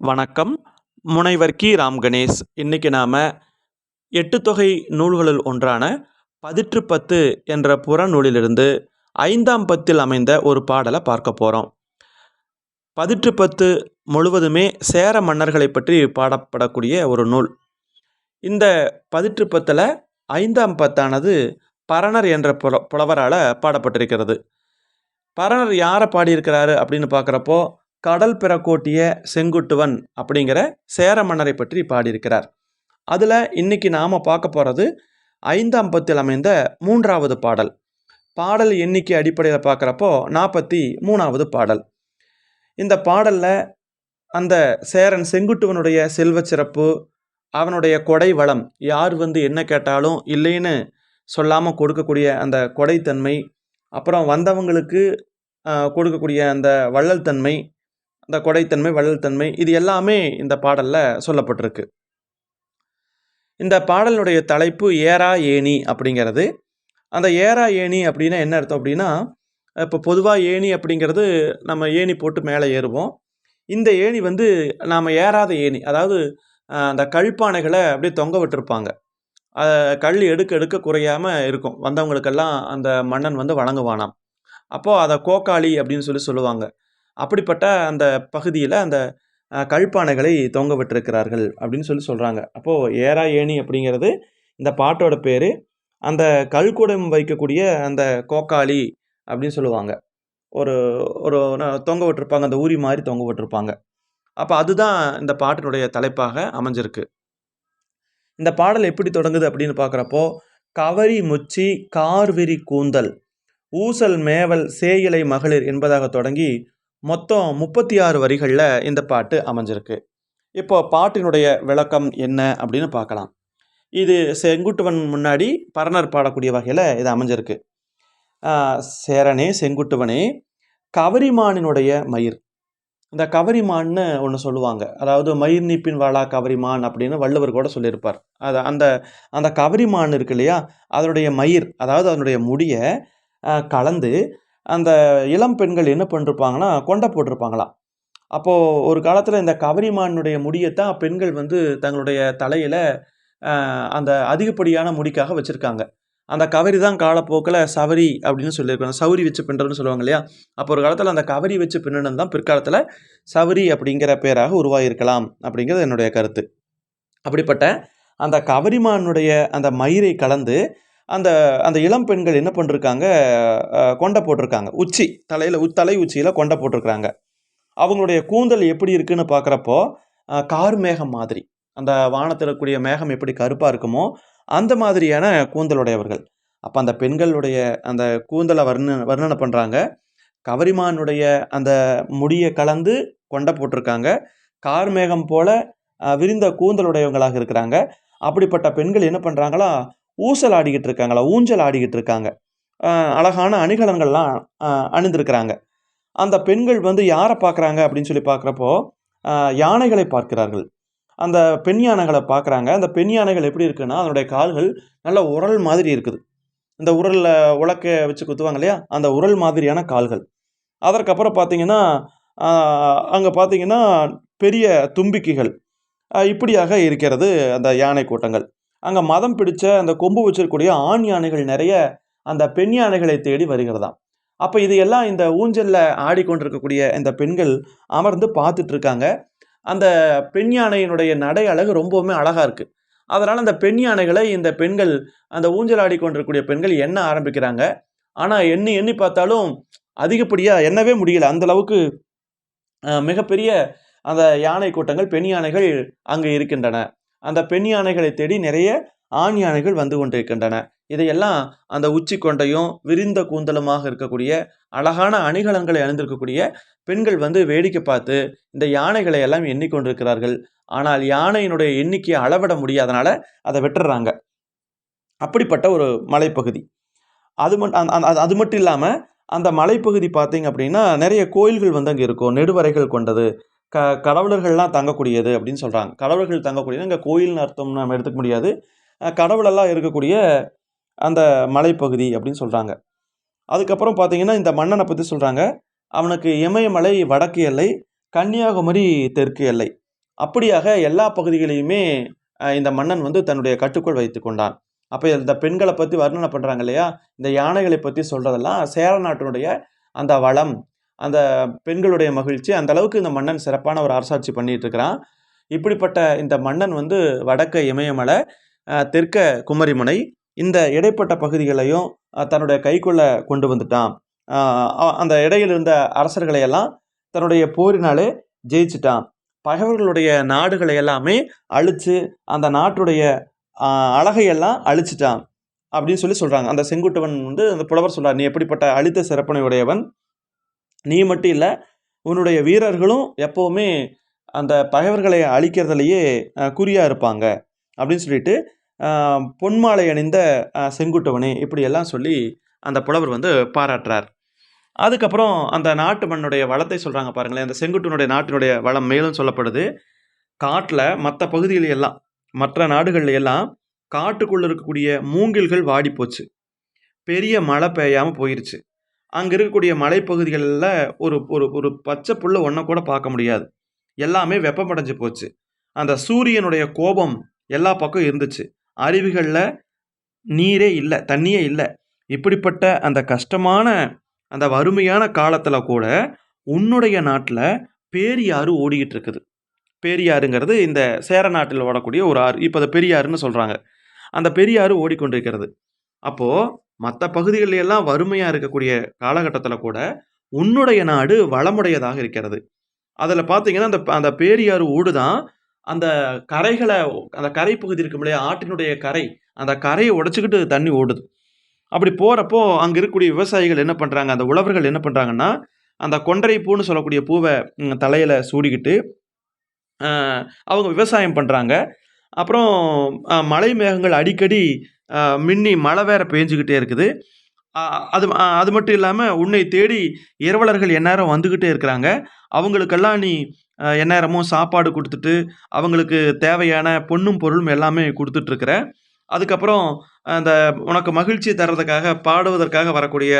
வணக்கம். முனைவர் கி. ராம் கணேஷ். இன்றைக்கி நாம் எட்டு தொகை நூல்களுள் ஒன்றான பதிற்று பத்து என்ற புறநூலிலிருந்து ஐந்தாம் பத்தில் அமைந்த ஒரு பாடலை பார்க்க போகிறோம் பதிற்று பத்து முழுவதுமே சேர மன்னர்களை பற்றி பாடப்படக்கூடிய ஒரு நூல். இந்த பதிற்று பத்தில் ஐந்தாம் பத்தானது பரணர் என்ற புல புலவரால் பாடப்பட்டிருக்கிறது. பரணர் யாரை பாடியிருக்கிறாரு அப்படின்னு பார்க்குறப்போ கடல் பிறக்கோட்டிய செங்குட்டுவன் அப்படிங்கிற சேர மன்னரை பற்றி பாடியிருக்கிறார். அதில் இன்னைக்கு நாம் பார்க்க போகிறது ஐந்தாம் பத்தில் அமைந்த மூன்றாவது பாடல். பாடல் எண்ணிக்கை அடிப்படையில் பார்க்குறப்போ நாற்பத்தி மூணாவது பாடல். இந்த பாடலில் அந்த சேரன் செங்குட்டுவனுடைய செல்வச் சிறப்பு அவனுடைய கொடை வளம் யார் வந்து என்ன கேட்டாலும் இல்லைன்னு சொல்லாமல் கொடுக்கக்கூடிய அந்த கொடைத்தன்மை அப்புறம் வந்தவங்களுக்கு கொடுக்கக்கூடிய அந்த வள்ளல் தன்மை இந்த கொடைத்தன்மை வள்ளல்தன்மை இது எல்லாமே இந்த பாடலில் சொல்லப்பட்டிருக்கு. இந்த பாடலுடைய தலைப்பு ஏரா ஏணி அப்படிங்கிறது. அந்த ஏரா ஏணி அப்படின்னா என்ன அர்த்தம் அப்படின்னா இப்போ பொதுவாக ஏணி அப்படிங்கிறது நம்ம ஏணி போட்டு மேலே ஏறுவோம். இந்த ஏணி வந்து நாம் ஏறாத ஏணி அதாவது அந்த கழிப்பானைகளை அப்படியே தொங்க விட்டுருப்பாங்க. அஹ், கல் எடுக்க எடுக்க குறையாமல் இருக்கும். வந்தவங்களுக்கெல்லாம் அந்த மன்னன் வந்து வழங்குவானாம் அப்போது அதை கோக்காளி அப்படின்னு சொல்லி சொல்லுவாங்க. அப்படிப்பட்ட அந்த பகுதியில் அந்த கல்பானைகளை கழிப்பானைகளை தொங்க விட்டிருக்கிறார்கள் அப்படின்னு சொல்லி சொல்கிறாங்க அப்போது ஏரா ஏணி அப்படிங்கிறது இந்த பாட்டோட பேர். அந்த கல்குடம் வைக்கக்கூடிய அந்த கோக்காளி அப்படின்னு சொல்லுவாங்க. ஒரு ஒரு தொங்க விட்டுருப்பாங்க. அந்த ஊரி மாதிரி தொங்க விட்டுருப்பாங்க. அப்போ அதுதான் இந்த பாட்டினுடைய தலைப்பாக அமைஞ்சிருக்கு. இந்த பாடல் எப்படி தொடங்குது அப்படின்னு பார்க்குறப்போ கவரி முச்சி கார்விரி கூந்தல் ஊசல் மேவல் சேயிலை மகளிர் என்பதாக தொடங்கி மொத்தம் முப்பத்தி ஆறு வரிகளில் இந்த பாட்டு அமைஞ்சிருக்கு. இப்போ பாட்டினுடைய விளக்கம் என்ன அப்படின்னு பார்க்கலாம். இது செங்குட்டுவன் முன்னாடி பரணர் பாடக்கூடிய வகையில் இது அமைஞ்சிருக்கு. சேரனே செங்குட்டுவனே கவரிமானினுடைய மயிர். இந்த கவரிமான்னு ஒன்று சொல்லுவாங்க. அதாவது மயிர் நீப்பின் வாழா கவரிமான் அப்படின்னு வள்ளுவர் கூட சொல்லியிருப்பார். அது அந்த அந்த கவரிமான் இருக்கு இல்லையா? அதனுடைய மயிர் அதாவது அதனுடைய முடியை கலந்து அந்த இளம் பெண்கள் என்ன பண்ணிருப்பாங்கன்னா கொண்டை போட்டிருப்பாங்களாம். அப்போது ஒரு காலத்தில் இந்த கவரிமானுடைய முடியைத்தான் பெண்கள் வந்து தங்களுடைய தலையில் அந்த அதிகப்படியான முடிக்காக வச்சுருக்காங்க. அந்த கவரி தான் காலப்போக்கில் சவரி அப்படின்னு சொல்லியிருக்காங்க. சவுரி வச்சு பின்னுறதுன்னு சொல்லுவாங்க இல்லையா? அப்போ ஒரு காலத்தில் அந்த கவரி வச்சு பின்னணும் தான் பிற்காலத்தில் சவரி அப்படிங்கிற பேராக உருவாகியிருக்கலாம் அப்படிங்கிறது என்னுடைய கருத்து. அப்படிப்பட்ட அந்த கவரிமானுடைய அந்த மயிரை கலந்து அந்த அந்த இளம் பெண்கள் என்ன பண்ணிருக்காங்க? கொண்டை போட்டிருக்காங்க. உச்சி தலையில் தலை உச்சியில் கொண்டை போட்டிருக்கிறாங்க. அவங்களுடைய கூந்தல் எப்படி இருக்குன்னு பார்க்குறப்போ கார் மேகம் மாதிரி. அந்த வானத்தில் இருக்கக்கூடிய மேகம் எப்படி கருப்பாக இருக்குமோ அந்த மாதிரியான கூந்தலுடையவர்கள். அப்போ அந்த பெண்களுடைய அந்த கூந்தலை வர்ண வர்ணனை பண்ணுறாங்க கவரிமானுடைய அந்த முடியை கலந்து கொண்டை போட்டிருக்காங்க. கார் மேகம் போல விரிந்த கூந்தலுடையவங்களாக இருக்கிறாங்க. அப்படிப்பட்ட பெண்கள் என்ன பண்ணுறாங்களா ஊசல் ஆடிக்கிட்டு இருக்காங்களா? ஊஞ்சல் ஆடிக்கிட்டு இருக்காங்க. அழகான அணிகலன்கள்லாம் அணிந்திருக்கிறாங்க. அந்த பெண்கள் வந்து யாரை பார்க்குறாங்க அப்படின்னு சொல்லி பார்க்குறப்போ யானைகளை பார்க்கிறார்கள். அந்த பெண் யானைகளை பார்க்குறாங்க. அந்த பெண் யானைகள் எப்படி இருக்குன்னா அதனுடைய கால்கள் நல்ல உரல் மாதிரி இருக்குது. இந்த உரலில் உலக்க வச்சு குத்துவாங்க இல்லையா? அந்த உரல் மாதிரியான கால்கள். அதற்கப்புறம் பார்த்தீங்கன்னா அங்கே பார்த்தீங்கன்னா பெரிய தும்பிக்கைகள். இப்படியாக இருக்கிறது அந்த யானை கூட்டங்கள். அங்கே மதம் பிடிச்ச அந்த கொம்பு வச்சிருக்கக்கூடிய ஆண் யானைகள் நிறைய அந்த பெண் யானைகளை தேடி வருகிறதாம். அப்போ இது எல்லாம் இந்த ஊஞ்சலில் ஆடிக்கொண்டிருக்கக்கூடிய இந்த பெண்கள் அமர்ந்து பார்த்துட்டு இருக்காங்க. அந்த பெண் யானையினுடைய நடை அழகு ரொம்பவுமே அழகாக இருக்குது அதனால் அந்த பெண் யானைகளை இந்த பெண்கள் அந்த ஊஞ்சல் ஆடிக்கொண்டிருக்கக்கூடிய பெண்கள் எண்ண ஆரம்பிக்கிறாங்க. ஆனால் எண்ணி எண்ணி பார்த்தாலும் அதிகப்படியாக எண்ணவே முடியல. அந்த அளவுக்கு மிகப்பெரிய அந்த யானை கூட்டங்கள் பெண் யானைகள் அங்கே இருக்கின்றன. அந்த பெண் யானைகளை தேடி நிறைய ஆண் யானைகள் வந்து கொண்டிருக்கின்றன. இதையெல்லாம் அந்த உச்சி கொண்டையும் விரிந்த கூந்தலுமாக இருக்கக்கூடிய அழகான அணிகலன்களை அணிந்திருக்கக்கூடிய பெண்கள் வந்து வேடிக்கை பார்த்து இந்த யானைகளை எல்லாம் எண்ணிக்கொண்டிருக்கிறார்கள். ஆனால் யானையினுடைய எண்ணிக்கையை அளவிட முடியாதனால அதை வெட்டுறாங்க. அப்படிப்பட்ட ஒரு மலைப்பகுதி. அது மட்டும் அது மட்டும் இல்லாமல் அந்த மலைப்பகுதி பார்த்தீங்க அப்படின்னா நிறைய கோயில்கள் வந்து அங்கே இருக்கும். நெடுவரைகள் கொண்டது. க கடவுளர்கள்லாம் தங்கக்கூடியது அப்படின்னு சொல்கிறாங்க கடவுள்கள் தங்கக்கூடியது. இங்கே கோயில்னு அர்த்தம் நம்ம எடுத்துக்க முடியாது. கடவுளெல்லாம் இருக்கக்கூடிய அந்த மலைப்பகுதி அப்படின்னு சொல்கிறாங்க அதுக்கப்புறம் பார்த்தீங்கன்னா இந்த மன்னனை பற்றி சொல்கிறாங்க அவனுக்கு இமயமலை வடக்கு எல்லை கன்னியாகுமரி தெற்கு எல்லை. அப்படியாக எல்லா பகுதிகளையுமே இந்த மன்னன் வந்து தன்னுடைய கட்டுக்குள் வைத்து கொண்டான். அப்போ இந்த பெண்களை பற்றி வர்ணனை பண்ணுறாங்க இல்லையா? இந்த யானைகளை பற்றி சொல்கிறதெல்லாம் சேர நாட்டினுடைய அந்த வளம் அந்த பெண்களுடைய மகிழ்ச்சி அந்த அளவுக்கு இந்த மன்னன் சிறப்பான ஒரு அரசாட்சி பண்ணிட்டு இருக்கிறான். இப்படிப்பட்ட இந்த மன்னன் வந்து வடக்க இமயமலை தெற்க குமரிமுனை இந்த இடைப்பட்ட பகுதிகளையும் தன்னுடைய கைக்குள்ள கொண்டு வந்துட்டான். அந்த இடையில் இருந்த அரசர்களை எல்லாம் தன்னுடைய போரினாலே ஜெயிச்சிட்டான். பகைவர்களுடைய நாடுகளை எல்லாமே அழிச்சு அந்த நாட்டுடைய அழகையெல்லாம் அழிச்சிட்டான். அப்படின்னு சொல்லி சொல்கிறாங்க அந்த செங்குட்டுவன் வந்து அந்த புலவர் சொல்கிறார் நீ எப்படிப்பட்ட அழித்த சிறப்பனை உடையவன் நீ மட்டும் இல்லை உன்னுடைய வீரர்களும் எப்போவுமே அந்த பகைவர்களை அழிக்கிறதுலையே குறியாக இருப்பாங்க. அப்படின்னு சொல்லிட்டு பொன்மாலை அணிந்த அஹ், செங்குட்டுவனே இப்படியெல்லாம் சொல்லி அந்த புலவர் வந்து பாராட்டுறார். அதுக்கப்புறம் அந்த நாட்டு மண்ணுடைய வளத்தை சொல்கிறாங்க பாருங்களேன் அந்த செங்குட்டுனுடைய நாட்டினுடைய வளம் மேலும் சொல்லப்படுது. காட்டில் மற்ற பகுதிகள் எல்லாம் மற்ற நாடுகள்ல எல்லாம் காட்டுக்குள்ளே இருக்கக்கூடிய மூங்கில்கள் வாடி போச்சு பெரிய மழை பெய்யாமல் போயிருச்சு. அங்கே இருக்கக்கூடிய மலைப்பகுதிகளில் ஒரு ஒரு ஒரு பச்சை புல்லை ஒன்றை கூட பார்க்க முடியாது. எல்லாமே வெப்பமடைஞ்சு போச்சு. அந்த சூரியனுடைய கோபம் எல்லா பக்கம் இருந்துச்சு. அருவிகளில் நீரே இல்லை தண்ணியே இல்லை. இப்படிப்பட்ட அந்த கஷ்டமான அந்த வறுமையான காலத்தில் கூட உன்னுடைய நாட்டில் பேரியாறு ஓடிக்கிட்டு இருக்குது. பேரியாறுங்கிறது இந்த சேர நாட்டில் ஓடக்கூடிய ஒரு ஆறு இப்போ அதை பெரியாறுன்னு சொல்கிறாங்க அந்த பெரியாறு ஓடிக்கொண்டிருக்கிறது. அப்போது மற்ற பகுதிகளில் எல்லாம் வறுமையாக இருக்கக்கூடிய காலகட்டத்தில் கூட உன்னுடைய நாடு வளமுடையதாக இருக்கிறது. அதில் பார்த்தீங்கன்னா அந்த அந்த பேரியாறு ஓடுதான் அந்த கரைகளை அந்த கரை பகுதி இருக்கும் இல்லையா ஆற்றினுடைய கரை அந்த கரையை உடைச்சிக்கிட்டு தண்ணி ஓடுது. அப்படி போகிறப்போ அங்கே இருக்கக்கூடிய விவசாயிகள் என்ன பண்ணுறாங்க அந்த உழவர்கள் என்ன பண்ணுறாங்கன்னா அந்த கொண்டரை பூன்னு சொல்லக்கூடிய பூவை தலையில் சூடிக்கிட்டு அவங்க விவசாயம் பண்ணுறாங்க அப்புறம் மழை மலை மேகங்கள் அடிக்கடி மின்னி மழை வேற பெஞ்சுக்கிட்டே இருக்குது. அது அது மட்டும் இல்லாமல் உன்னை தேடி இரவலர்கள் எந்நேரம் வந்துக்கிட்டே இருக்கிறாங்க. அவங்களுக்கெல்லாம் நீ எந்நேரமும் சாப்பாடு கொடுத்துட்டு அவங்களுக்கு தேவையான பொண்ணும் பொருளும் எல்லாமே கொடுத்துட்ருக்குற. அதுக்கப்புறம் அந்த உனக்கு மகிழ்ச்சி தர்றதுக்காக பாடுவதற்காக வரக்கூடிய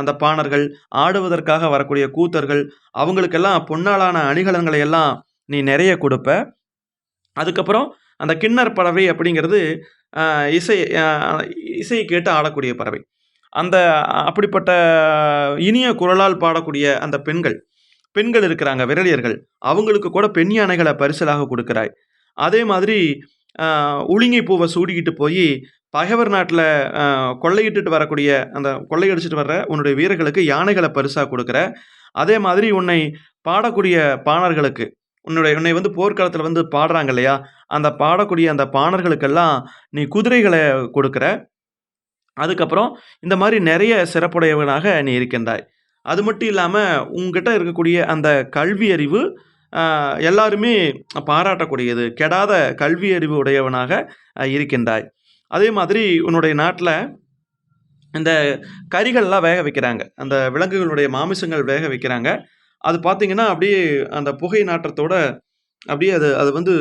அந்த பாணர்கள் ஆடுவதற்காக வரக்கூடிய கூத்தர்கள் அவங்களுக்கெல்லாம் பொன்னாளான அணிகலன்களை எல்லாம் நீ நிறைய கொடுப்ப. அதுக்கப்புறம் அந்த கிண்ணர் பறவை அப்படிங்கிறது இசை இசையை கேட்டு ஆடக்கூடிய பறவை. அந்த அப்படிப்பட்ட இனிய குரலால் பாடக்கூடிய அந்த பெண்கள் பெண்கள் இருக்கிறாங்க விரலியர்கள் அவங்களுக்கு கூட பெண் யானைகளை பரிசலாக கொடுக்குறாய். அதே மாதிரி உளிங்கை பூவை சூடிக்கிட்டு போய் பகைவர் நாட்டில் கொள்ளையிட்டுட்டு வரக்கூடிய அந்த கொள்ளையடிச்சிட்டு வர்ற உன்னுடைய வீரர்களுக்கு யானைகளை பரிசாக கொடுக்குற அதே மாதிரி உன்னை பாடக்கூடிய பாணர்களுக்கு உன்னுடைய உன்னை வந்து போர்க்களத்தில் வந்து பாடுறாங்க இல்லையா? அந்த பாடக்கூடிய அந்த பாணர்களுக்கெல்லாம் நீ குதிரைகளை கொடுக்குற. அதுக்கப்புறம் இந்த மாதிரி நிறைய சிறப்புடையவனாக நீ இருக்கின்றாய். அது மட்டும் இல்லாமல் உங்ககிட்ட இருக்கக்கூடிய அந்த கல்வி அறிவு எல்லாருமே பாராட்டக்கூடியது. கெடாத கல்வி அறிவு உடையவனாக இருக்கின்றாய். அதே மாதிரி உன்னுடைய நாட்டில் இந்த கறிகள்லாம் வேக வைக்கிறாங்க. அந்த விலங்குகளுடைய மாமிசங்கள் வேக வைக்கிறாங்க. அது பார்த்தீங்கன்னா அப்படியே அந்த புகை நாற்றத்தோட அப்படியே அது அது வந்து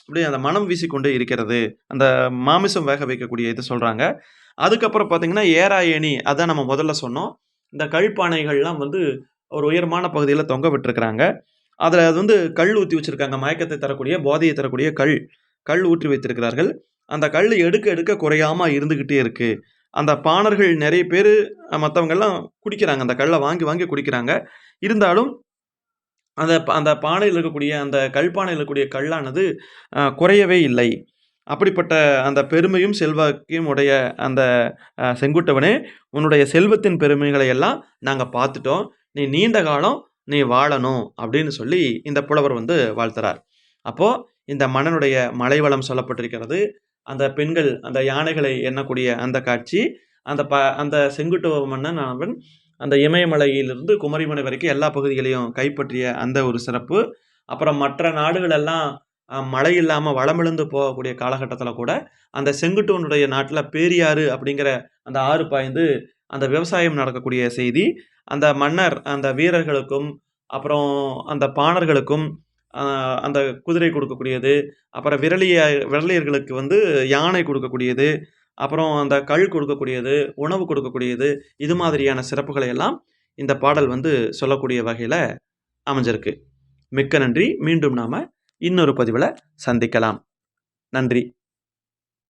அப்படியே அந்த மனம் வீசிக்கொண்டே இருக்கிறது. அந்த மாமிசம் வேக வைக்கக்கூடிய இது சொல்கிறாங்க அதுக்கப்புறம் பார்த்தீங்கன்னா ஏராயணி அதான் நம்ம முதல்ல சொன்னோம். இந்த கழிப்பானைகள்லாம் வந்து ஒரு உயரமான பகுதியில் தொங்க விட்டுருக்குறாங்க. அதில் அது வந்து கல் ஊற்றி வச்சுருக்காங்க. மயக்கத்தை தரக்கூடிய போதையை தரக்கூடிய கல் கல் ஊற்றி வைத்திருக்கிறார்கள். அந்த கல் எடுக்க எடுக்க குறையாமல் இருந்துக்கிட்டே இருக்குது அந்த பாணர்கள் நிறைய பேர் மற்றவங்கெல்லாம் குடிக்கிறாங்க. அந்த கல்லை வாங்கி வாங்கி குடிக்கிறாங்க. இருந்தாலும் அந்த ப- அந்த பானையில் இருக்கக்கூடிய அந்த கல்பானையில் இருக்கக்கூடிய கல்லானது குறையவே இல்லை. அப்படிப்பட்ட அந்த பெருமையும் செல்வாக்கையும் உடைய அந்த செங்குட்டவனே உன்னுடைய செல்வத்தின் பெருமைகளை எல்லாம் நாங்கள் பார்த்துட்டோம். நீ நீண்ட காலம் நீ வாழணும் அப்படின்னு சொல்லி இந்த புலவர் வந்து வாழ்த்துறார். அப்போது இந்த மன்னனுடைய மலைவளம் சொல்லப்பட்டிருக்கிறது. அந்த பெண்கள் அந்த யானைகளை எண்ணக்கூடிய அந்த காட்சி அந்த ப அந்த செங்குட்டுவ மன்னன் அவன் அந்த இமயமலையிலிருந்து குமரிமலை வரைக்கும் எல்லா பகுதிகளையும் கைப்பற்றிய அந்த ஒரு சிறப்பு. அப்புறம் மற்ற நாடுகள் எல்லாம் மழை இல்லாமல் வளமிழந்து போகக்கூடிய காலகட்டத்தில் கூட அந்த செங்குட்டுவனுடைய நாட்டில் பேரியாறு அப்படிங்கிற அந்த ஆறு பாய்ந்து அந்த விவசாயம் நடக்கக்கூடிய செய்தி. அந்த மன்னர் அந்த வீரர்களுக்கும் அப்புறம் அந்த பாணர்களுக்கும் அந்த குதிரை கொடுக்கக்கூடியது அப்புறம் விரலிய விரலியர்களுக்கு வந்து யானை கொடுக்கக்கூடியது அப்புறம் அந்த கல் கொடுக்கக்கூடியது உணவு கொடுக்கக்கூடியது இது மாதிரியான சிறப்புகளை எல்லாம் இந்த பாடல் வந்து சொல்லக்கூடிய வகையில் அமைஞ்சிருக்கு. மிக்க நன்றி. மீண்டும் நாம் இன்னொரு பதிவில் சந்திக்கலாம். நன்றி.